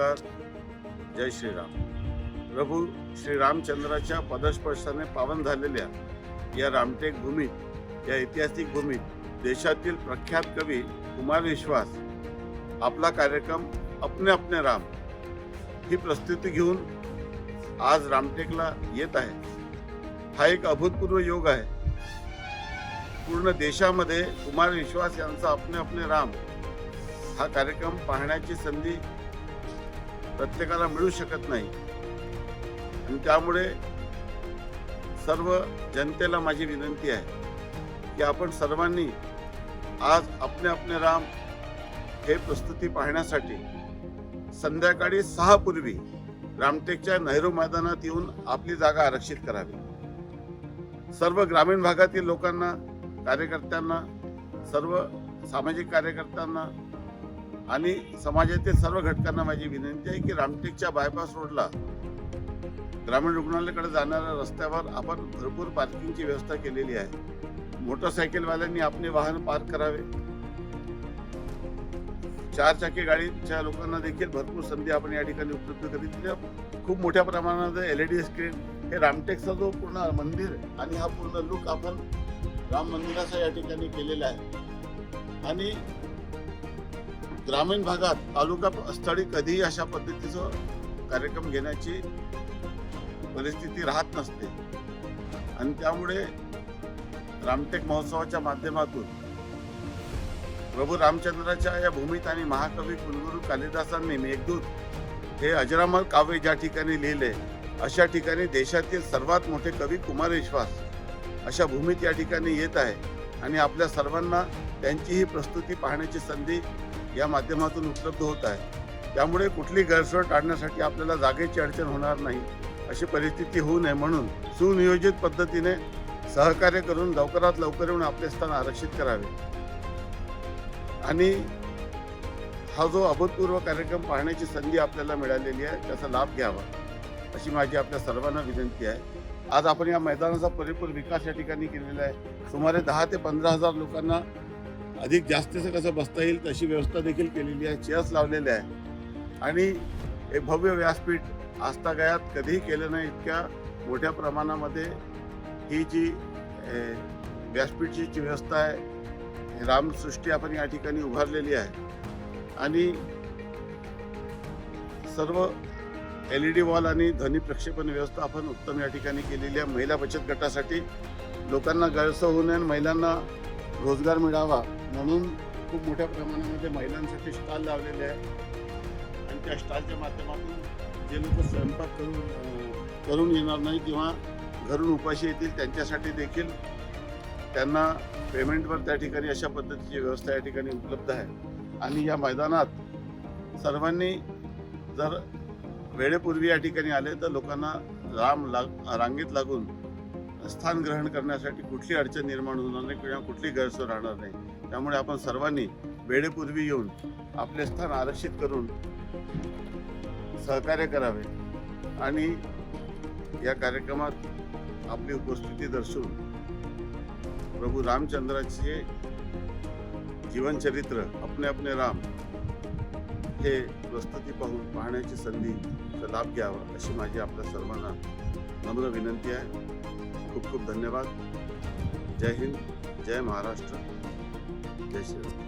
नमस्कार. जय श्रीराम. प्रभू श्रीरामचंद्राच्या पदस्पर्शाने पावन झालेल्या या रामटेक भूमीत या ऐतिहासिक भूमीत देशातील प्रख्यात कवी कुमार विश्वास आपला कार्यक्रम अपने अपने राम ही प्रस्तुती घेऊन आज रामटेकला येत आहे. हा एक अभूतपूर्व योग आहे. पूर्ण देशामध्ये कुमार विश्वास यांचा अपने अपने राम हा कार्यक्रम पाहण्याची संधी प्रत्येकाला मिळू शकत नाही. आणि त्यामुळे सर्व जनतेला माझी विनंती आहे की आपण सर्वांनी आज अपने आपले राम हे प्रस्तुती पाहण्यासाठी संध्याकाळी सहा पूर्वी रामटेकच्या नेहरू मैदानात येऊन आपली जागा आरक्षित करावी. सर्व ग्रामीण भागातील लोकांना कार्यकर्त्यांना सर्व सामाजिक कार्यकर्त्यांना आणि समाजातील सर्व घटकांना माझी विनंती आहे की रामटेकच्या बायपास रोडला ग्रामीण रुग्णालयाकडे जाणाऱ्या रस्त्यावर आपण भरपूर पार्किंगची व्यवस्था केलेली आहे. मोटरसायकलवाल्यांनी आपले वाहन पार्क करावे. चार चाकी गाडीच्या लोकांना देखील भरपूर संधी आपण या ठिकाणी उपलब्ध करीत खूप मोठ्या प्रमाणात एल ई डी स्क्रीन हे रामटेकचा जो पूर्ण मंदिर आणि हा पूर्ण लुक आपण राम मंदिराचा या ठिकाणी केलेला आहे. आणि ग्रामीण भागात तालुका स्थळी कधीही अशा पद्धतीचं कार्यक्रम घेण्याची परिस्थिती राहत नसते. आणि त्यामुळे रामटेक महोत्सवाच्या माध्यमातून प्रभू रामचंद्राच्या या भूमीत आणि महाकवी कुलगुरू कालिदासांनी मेघदूत हे अजरामर काव्य ज्या ठिकाणी लिहिले अशा ठिकाणी देशातील सर्वात मोठे कवी कुमार विश्वास अशा भूमीत या ठिकाणी येत आहे. आणि आपल्या सर्वांना त्यांची ही प्रस्तुती पाहण्याची संधी या माध्यमातून उपलब्ध होत आहे. त्यामुळे कुठली गैरसोय टाळण्यासाठी आपल्याला जागेची अडचण होणार नाही अशी परिस्थिती होऊ नये म्हणून सुनियोजित पद्धतीने सहकार्य करून लवकरात लवकर येऊन आपले स्थान आरक्षित करावे. आणि हा जो अभूतपूर्व कार्यक्रम पाहण्याची संधी आपल्याला मिळालेली आहे त्याचा लाभ घ्यावा अशी माझी आपल्या सर्वांना विनंती आहे. आज आपण या मैदानाचा परिपूर्ण विकास या ठिकाणी केलेला आहे. सुमारे दहा ते पंधरा हजार लोकांना अधिक जास्तीचं कसं बसता येईल तशी व्यवस्था देखील केलेली आहे चेअर्स लावलेले आहे आणि हे भव्य व्यासपीठ आस्थागयात कधीही केलं नाही इतक्या मोठ्या प्रमाणामध्ये ही जी ए, व्यासपीठची जी व्यवस्था आहे रामसृष्टी आपण या ठिकाणी उभारलेली आहे. आणि सर्व एल ई डी वॉल आणि ध्वनी प्रक्षेपण व्यवस्था आपण उत्तम या ठिकाणी केलेली आहे. महिला बचत गटासाठी लोकांना गैरसोय होऊ नये आणि महिलांना रोजगार मिळावा. म्हणून खूप मोठ्या प्रमाणामध्ये महिलांसाठी स्टॉल लावलेले आहे आणि त्या स्टॉलच्या माध्यमातून जे लोक स्वयंपाक करून करून येणार नाही किंवा घरून उपाशी येतील त्यांच्यासाठी देखील त्यांना पेमेंटवर त्या ठिकाणी अशा पद्धतीची व्यवस्था या ठिकाणी उपलब्ध आहे. आणि या मैदानात सर्वांनी जर वेळेपूर्वी या ठिकाणी आले तर लोकांना राम लाग रांगेत लागून स्थान ग्रहण करण्यासाठी कुठली अडचण निर्माण होणार नाही किंवा कुठली गैरसोय राहणार नाही. त्यामुळे आपण सर्वांनी वेळेपूर्वी येऊन आपले स्थान आरक्षित करून सहकार्य करावे आणि या कार्यक्रमात आपली उपस्थिती दर्शवून प्रभू रामचंद्राचे जीवनचरित्र अपने अपने राम हे प्रस्तुती पाहून पाहण्याची संधीचा लाभ घ्यावा अशी माझी आपल्या सर्वांना नम्र विनंती आहे. खूप खूप धन्यवाद। जय हिंद जय महाराष्ट्र जय श्रीराम